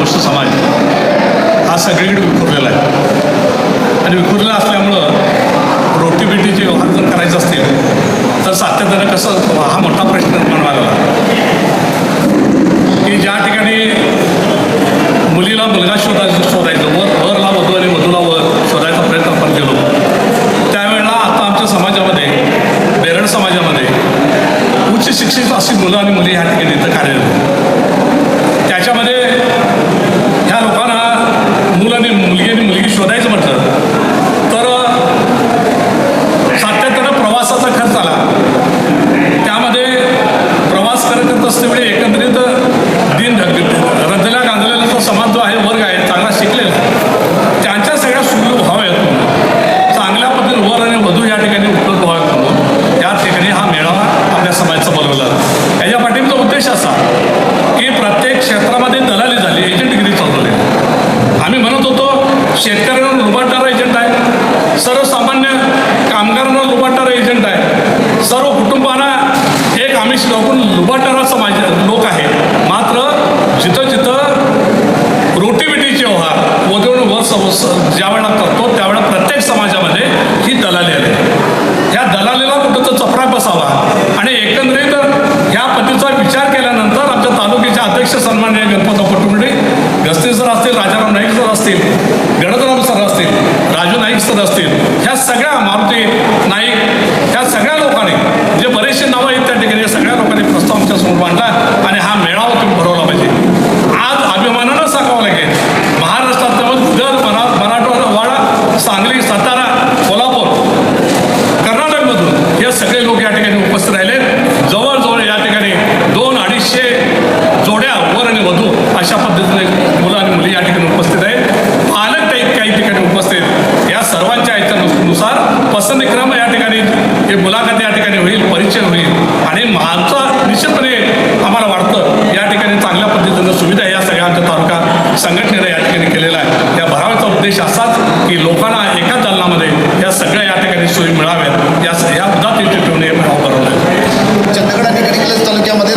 बेडर समाज. हा सगळीकडे विखुरलेला आहे. आणि विखुरलेला असल्यामुळं रोटीबिटीचे व्यवहार जर करायचे असतील तर सातत्यानं कसं हा मोठा प्रश्न निर्माण व्हायला की ज्या ठिकाणी मुलीला मुलगा शोधायचं शोधायचं वर वरला वधू आणि वधूला वर शोधायचा प्रयत्न आपण केलो त्यावेळेला आता आमच्या समाजामध्ये बेरड समाजामध्ये उच्च शिक्षित अशी मुलं आणि मुली ह्या ठिकाणी इथं कार्यरत आहेत. त्याच्यामध्ये ह्या लोकांना मुलं आणि मुलगी आणि मुलगी शोधायचं म्हटलं तर सातत्यानं प्रवासाचा खर्च आला त्यामध्ये प्रवास करत करत असतेवेळी एकंदरीत दिन रंजल्या गांजलेला जो समाज जो आहे वर्ग आहे चांगला शिकलेला त्यांच्या सगळ्या सुलभ व्हाव्यात म्हणून चांगल्या पद्धतीने वर आणि वधू या ठिकाणी उपलब्ध व्हाव्यात म्हणून या ठिकाणी हा मेळावा आपल्या समाजाचा बोलवला याच्या पाठीमागचा उद्देश असा की प्रत्येक क्षेत्रामध्ये दलाली झाली एजंटगिरी चालवली आम्ही म्हणत होतो शेतकऱ्यांना लुबाडणारा एजंट आहे. सर्वसामान्य कामगारांना लुबाडणारा एजंट आहे. सर्व कुटुंबांना एक आमिष दाखवून लुबाडणारा समाज लोक आहे मात्र जिथं जिथं रोटीबिटीचे व्यवहार वधून वर स- ज्या वेळेला दिसत असतील ह्या सगळ्या मारुती नाईक ह्या सगळ्या लोकांनी जे बरेचसे नावं आहेत त्या ठिकाणी या सगळ्या लोकांनी प्रस्ताव आमच्यासमोर मांडला आणि हा मेळावा तुम्ही भरवला पाहिजे आज अभिमानानं सांगावं लागेल महाराष्ट्रात जर मरा मराठवाडा सांगली सातारा कोल्हापूर कर्नाटकमधून हे सगळे लोक या ठिकाणी उपस्थित राहिले जवळजवळ या ठिकाणी दोन अडीचशे जोड्या वर आणि वधू अशा पद्धतीने मुलं आणि मुली या ठिकाणी उपस्थित आहेत पालक काही काही ठिकाणी उपस्थित या सर्वांच्या ह्याच्यानुसार पसंतक्रम या ठिकाणी हे मुलाखत या ठिकाणी होईल परिचय होईल आणि आमचा निश्चितपणे आम्हाला वाटतं या ठिकाणी चांगल्या पद्धतीनं सुविधा या सगळ्या आमच्या तालुका संघटनेनं या ठिकाणी केलेला आहे. या भरावाचा उद्देश असाच की लोकांना एका दालनामध्ये या सगळ्या या ठिकाणी सोयी मिळाव्यात. या या मुद्दा ते ठेवून भरवला आहे. चंदगड आणि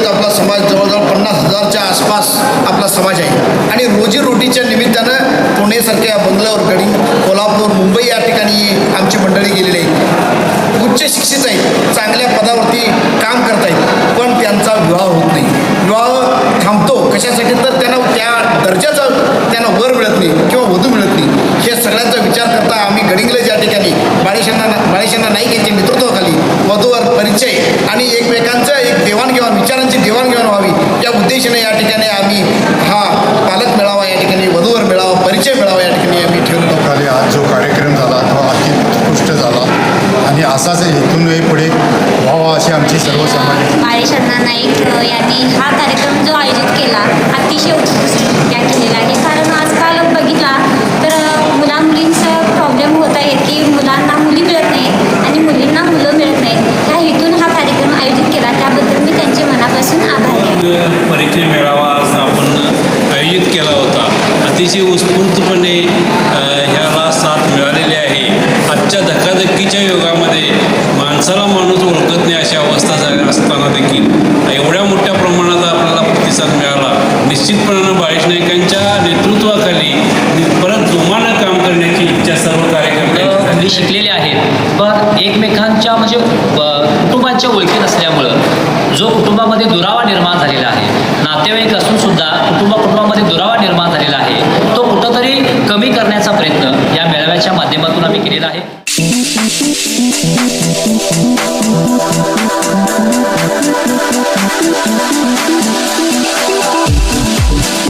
आपला समाज जवळजवळ पन्नास हजारच्या आसपास आपला समाज आहे. आणि रोजीरोटीच्या निमित्तानं पुणेसारख्या बंगल्यावर गडिंग कोल्हापूर मुंबई या ठिकाणी आमची मंडळी गेलेली आहे उच्च शिक्षित आहेत चांगल्या पदावरती काम करत आहेत पण त्यांचा विवाह होत नाही. विवाह थांबतो कशासाठी? तर त्यांना त्या दर्जाचा त्यांना वर मिळत नाही किंवा वधू मिळत नाही हे सगळ्यांचा विचार करता आम्ही गडिंग्लज या ठिकाणी बाळेशांना बाळेशांना नाईक यांच्या नेतृत्वाखाली वधूवर परिचय आणि एकमेकांचं एक देवाणघेवाण विचारांची देवाणघेवाण व्हावी. या उद्देशाने या ठिकाणी आम्ही हा पालक मेळावा या ठिकाणी वधूवर मेळावा परिचय मेळावा या ठिकाणी आम्ही ठेवतो खाली आज जो कार्यक्रम झाला तो अत्युत्कृष्ट झाला. आणि असाच इथूनही पुढे व्हावा अशी आमची सर्व समाजाची बाळेशण्णा नाईक यांनी हा कार्यक्रम जो आयोजित केला अतिशय उत्कृष्टरित्या केलेला आहे कारण आजकाल बघितला तर अ, मुला मुलींचा प्रॉब्लेम होत आहे की मुलांना मुली मिळत नाहीत आणि मुलींना मुलं मिळत नाहीत ह्या हेतून हा कार्यक्रम आयोजित केला त्याबद्दल मी त्यांचे मनापासून आभारी आहे परिचय मेळावा आज आपण आयोजित केला होता. अतिशय उत्स्फूर्तपणे ह्याला साथ मिळालेली आहे. आजच्या धकाधकीच्या युगामध्ये माणसाला माणूस ओळखत नाही अशी अवस्था झाली असताना देखील. एवढ्या मोठ्या प्रमाणात आपल्याला प्रतिसाद मिळाला. निश्चितपणानं बाळेश नाईकांच्या नेतृत्वाखाली परत जोमानं काम करण्याची इच्छा सर्व मुली शिकलेल्या आहेत. पण एकमेकांच्या म्हणजे कुटुंबांच्या ओळखी नसल्यामुळं जो कुटुंबामध्ये दुरावा निर्माण नातेवाईक असून सुद्धा कुटुंबाकुटुंबामध्ये दुरावा निर्माण झालेला आहे. तो कुठंतरी कमी करण्याचा प्रयत्न या मेळाव्याच्या माध्यमातून आम्ही केलेला आहे.